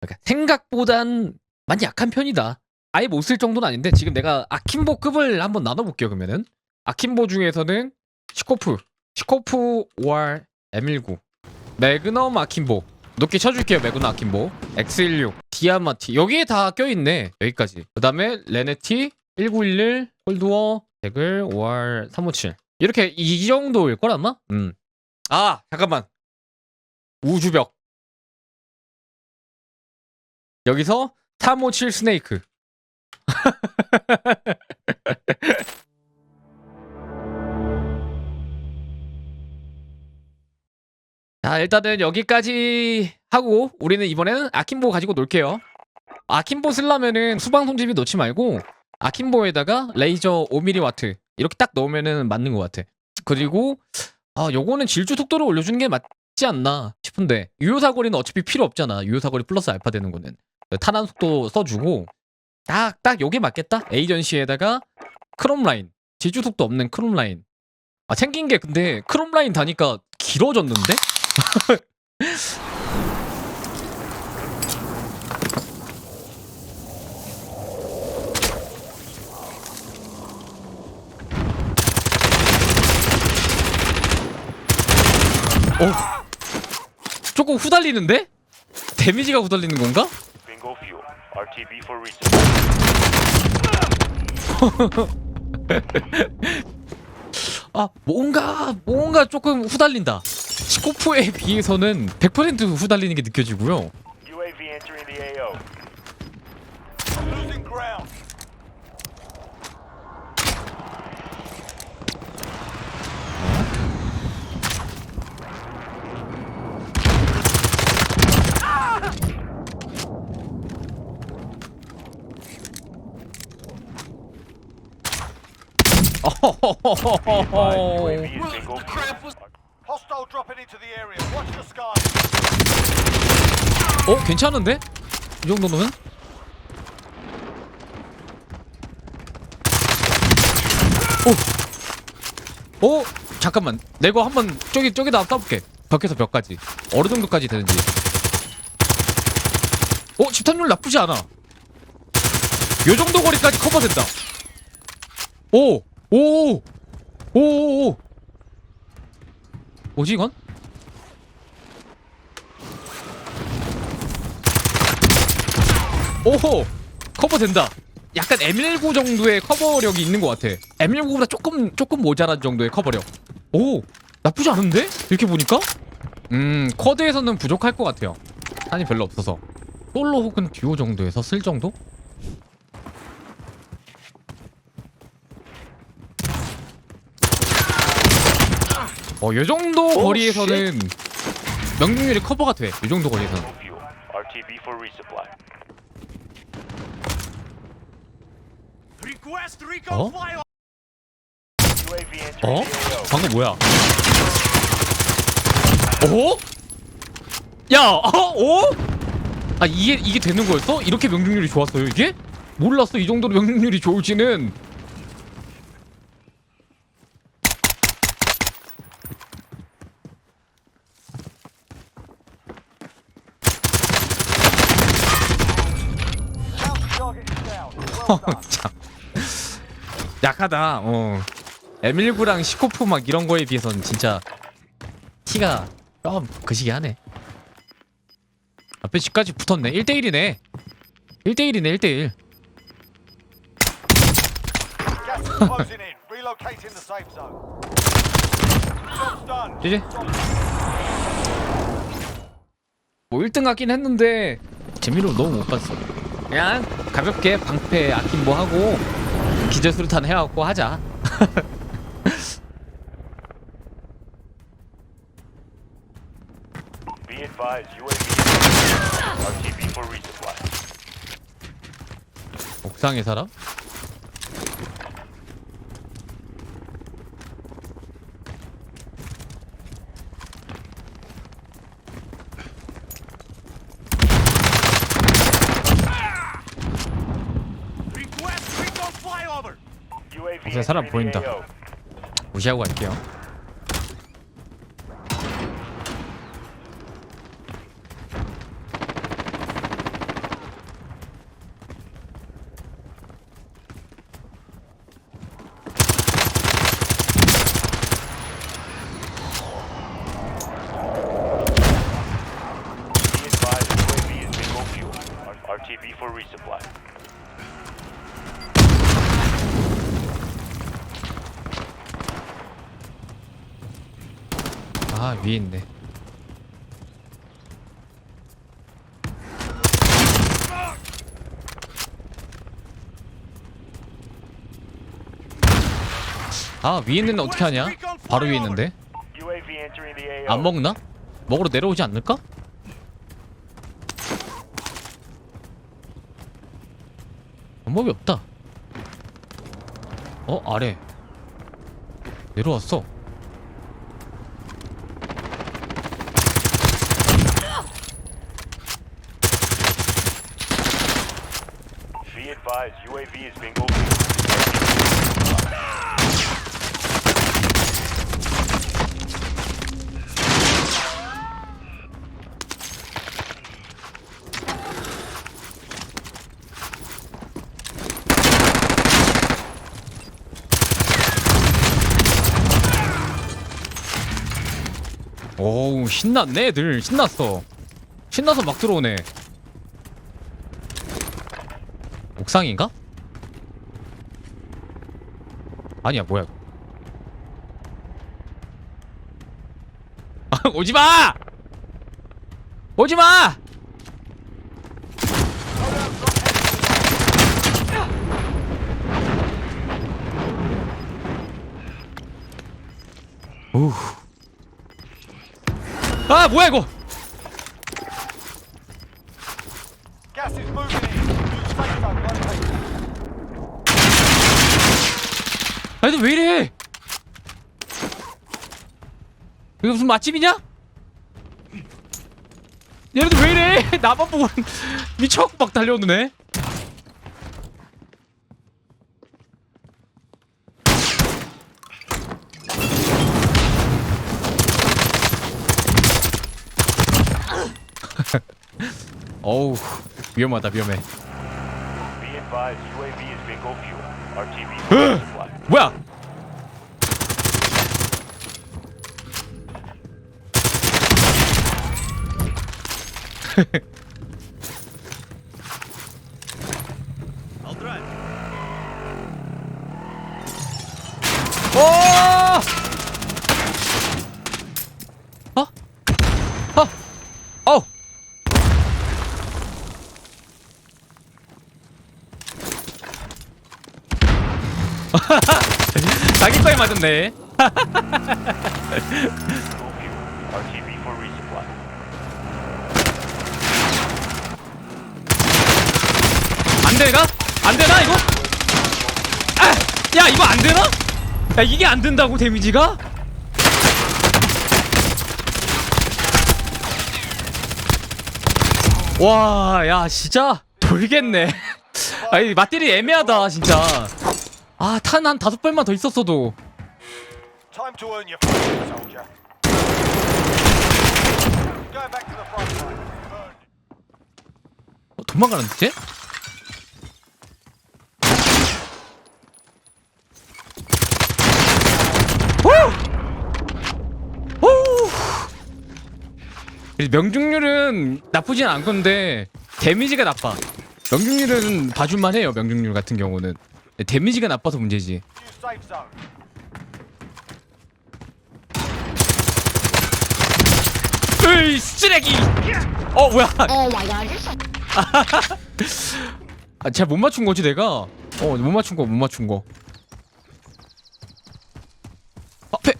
그러니까 생각보단 많이 약한 편이다. 아예 못 쓸 정도는 아닌데 지금 내가 아킴보급을 한번 나눠볼게요 그러면은. 아킴보 중에서는 시코프 시코프 5R M19 매그넘 아킴보. 높게 쳐줄게요 매그넘 아킴보. X16 디아마티. 여기에 다 껴있네 여기까지. 그 다음에 레네티 1911 홀드워 데글 5R 357 이렇게 이 정도일 걸 아마? 음 아 잠깐만. 우주벽 여기서 357 스네이크. 자 일단은 여기까지 하고 우리는 이번에는 아킴보 가지고 놀게요. 아킴보 쓰려면은 수방 손잡이 넣지 말고 아킴보에다가 레이저 5mm 이렇게 딱 넣으면은 맞는 것 같아. 그리고 아 요거는 질주 속도를 올려주는 게 맞지 않나 싶은데 유효 사거리는 어차피 필요 없잖아. 유효 사거리 플러스 알파 되는 거는 탄환 속도 써주고 딱 딱 요게 맞겠다 에이전시에다가 크롬 라인 질주 속도 없는 크롬 라인 아 생긴 게 근데 크롬 라인 다니까 길어졌는데? 어 조금 후달리는데? 데미지가 후달리는 건가? Bingo fuel. RTB for resupply. 아 뭔가 뭔가 조금 후달린다 시코프에 비해서는 100% 후달리는 게 느껴지고요 UAV entering the AO. 어 괜찮은데? 이 정도면? 오! 오! 잠깐만 내가 한번 저기 저기다 쏴볼게 벽에서 벽까지 어느 정도까지 되는지 어? 집탄율 나쁘지 않아 요 정도 거리까지 커버된다 오! 오! 오오오 뭐지 이건? 오호 커버 된다. 약간 M19 정도의 커버력이 있는 것 같아. M19보다 조금 조금 모자란 정도의 커버력. 오 나쁘지 않은데? 이렇게 보니까? 음 쿼드에서는 부족할 것 같아요. 탄이 별로 없어서 솔로 혹은 듀오 정도에서 쓸 정도? 어, 요 정도 거리에서는 명중률이 커버가 돼. 요 정도 거리에서는. 어? 어? 방금 뭐야? 어? 야, 어? 어? 아 이게 이게 되는 거였어? 이렇게 명중률이 좋았어요 이게? 몰랐어 이 정도로 명중률이 좋을지는. Target is down. Well done. 참 약하다. 어. M19랑 시코프 막 이런 거에 비해서는 진짜 티가 좀 그시기 하네. 앞에 집까지 붙었네. 1대1이네. 1대1이네 1대1. Gas 뭐 1등 하긴 했는데 재미로 너무 못 봤어. 그냥 가볍게 방패 아낀 뭐 하고 기절 수류탄 해갖고 하자. 옥상에 사람? 일단 사람 보인다. 무시하고 갈게요. RTB for resupply. 아 위에 있네 아 위에 있는 애 어떻게 하냐 바로 위에 있는데. 안 먹나? 먹으러 내려오지 않을까? 방법이 없다 어 아래 내려왔어 Be advised, UAV is being. 오우 신났네 애들 신났어 신나서 막 들어오네 옥상인가? 아니야 뭐야. 아, 오지마! 오지마! 우. 아 뭐야 이거 아니 너왜 이래? 이거 무슨 맛집이냐? 얘네들 왜 이래? 나만 보고 미쳐갖고 막 달려오네. 어우 위험하다 위험해. Be advised, UAV is overviewed. RTV. well. 자기 거에 맞았네. 안 되나? 안 되나 이거? 아, 야 이거 안 되나? 야 이게 안 된다고 데미지가? 와, 야 진짜 돌겠네. 아이 맞들이 애매하다 진짜. 아 탄 한 다섯 발만 더 있었어도. Time to earn your freedom, soldier. Going back to the front line. Burn. 어, 도망가는데? 쟤? 오! 오! 명중률은 나쁘진 않건데 데미지가 나빠. 명중률은 봐줄만 해요. 명중률 같은 경우는 근 데 데미지가 나빠서 문제지. 으이 쓰레기! 어 뭐야? So 아, 잘 못 맞춘 거지 내가. 어, 못 맞춘 거, 못 맞춘 거. 앞에.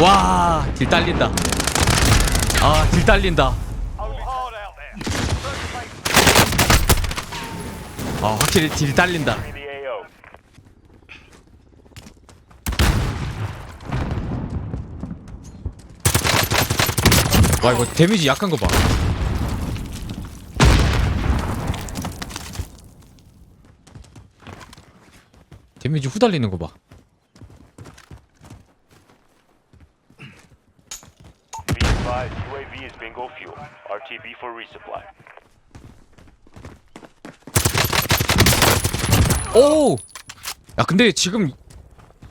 와, 딜 딸린다. 아, 딜 딸린다. 아, 확실히 딜 딸린다. 와, 이거 데미지 약한 거 봐. 데미지 후달리는 거 봐. 오! 야, 근데 지금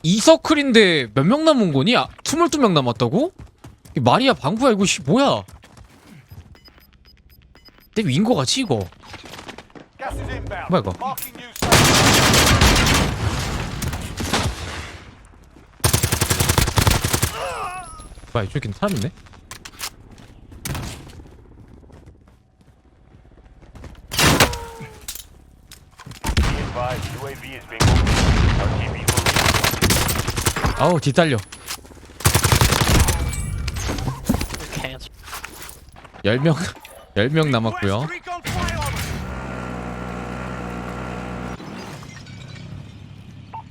이 서클인데 몇 명 남은 거니? 아, 22명 남았다고? 이 마리아 방구야 이거 씨 뭐야? 내 위인 거 같지 이거? 뭐야, 이거? 뭐야 이쪽에 사람 있네? Be advised, UAV is being overviewed. RTV will resupply. 아우 뒤딸려. 열 명, 열명 남았고요. Recon fire on them.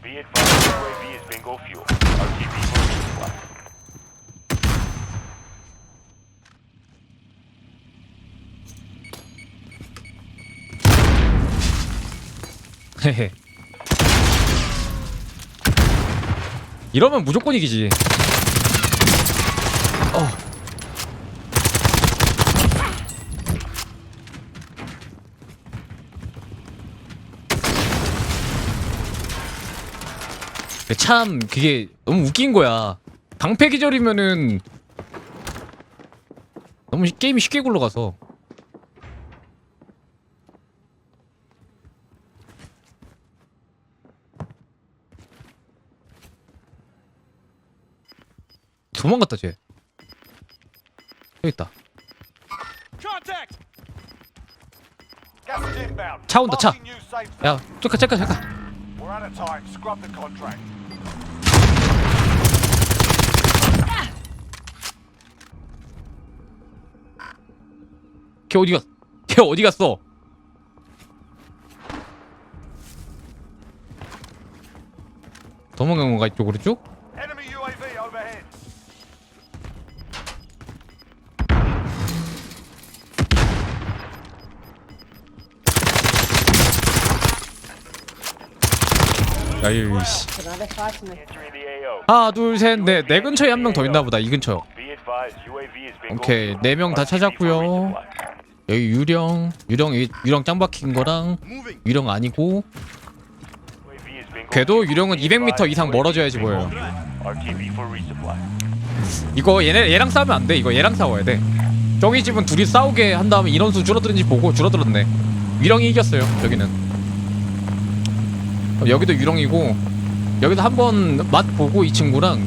Be advised, UAV is bingo fuel. RTV will resupply. 헤헤. 이러면 무조건 이기지. 어. 참 그게 너무 웃긴 거야. 방패 기절이면은 너무 쉽- 게임이 쉽게 굴러가서. 도망갔다 쟤. 여기 있다. 차 온다, 차. 야, 잠깐 잠깐 잠깐. 걔 어디 갔? 걔 어디 갔어? 도망간 건가 이쪽으로 쭉? 야이 씨. the AO. 하나 둘셋넷 내 근처에 한 명 더 있나 보다 이 근처. 오케이. 네 명다 RTV will 찾았고요. 여기 유령 유령 이- 유령 짱 박힌 거랑 유령 아니고 걔도. 유령은 Be 200m advised, 이상 멀어져야지 보여요. 이거 얘네 얘랑 싸우면 안 돼. 이거 얘랑 싸워야 돼. 저기 집은 둘이 싸우게 한 다음에 인원수 줄어드는지 보고 줄어들었네. 유령이 이겼어요. 여기는. 그럼 여기도 유령이고 여기도 한번 맛 보고 이 친구랑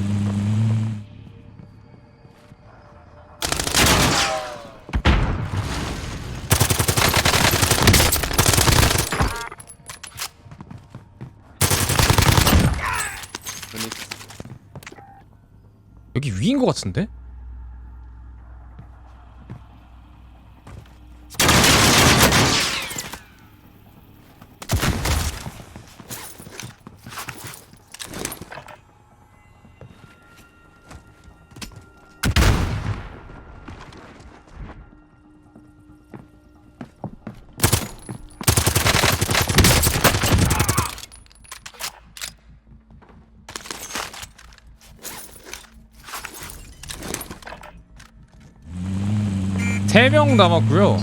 여기 위인 것 같은데? 세명 남았고요.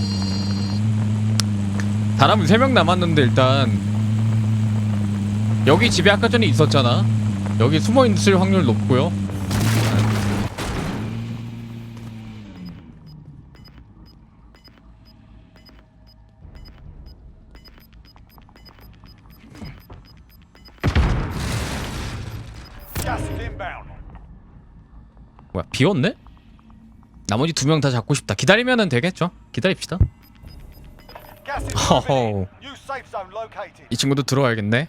사람은 세명 남았는데 일단 여기 집에 아까 전에 있었잖아. 여기 숨어 있을 확률 높고요. 뭐야 비었네? 나머지 두 명 다 잡고 싶다. 기다리면은 되겠죠? 기다립시다. Oh. located. 이 친구도 들어와야겠네.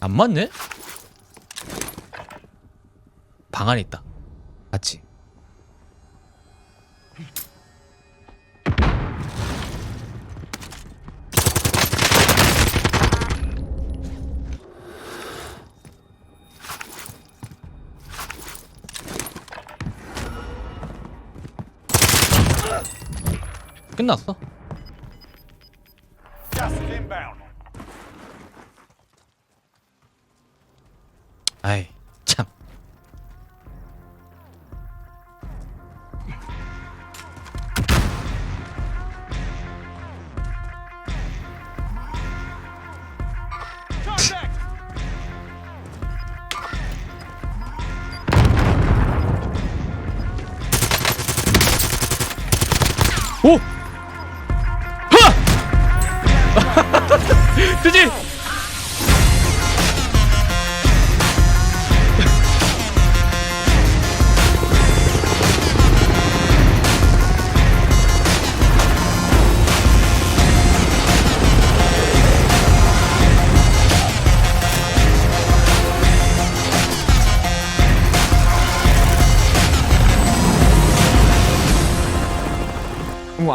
안 맞네? 방 안에 있다. 맞지? 끝났어. 아이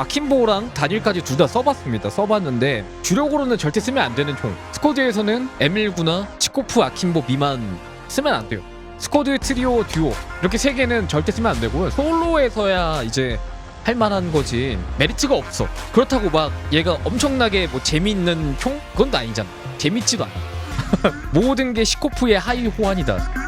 아킨보랑 단일까지 둘 다 써봤습니다. 써봤는데 주력으로는 절대 쓰면 안 되는 총. 스쿼드에서는 M19나 치코프 아킨보 미만 쓰면 안 돼요. 스쿼드, 트리오, 듀오 이렇게 세 개는 절대 쓰면 안 되고요. 솔로에서야 이제 할 만한 거지 메리트가 없어. 그렇다고 막 얘가 엄청나게 뭐 재미있는 총 그건 또 아니잖아. 재밌지도 않아. 모든 게 시코프의 하위 호환이다.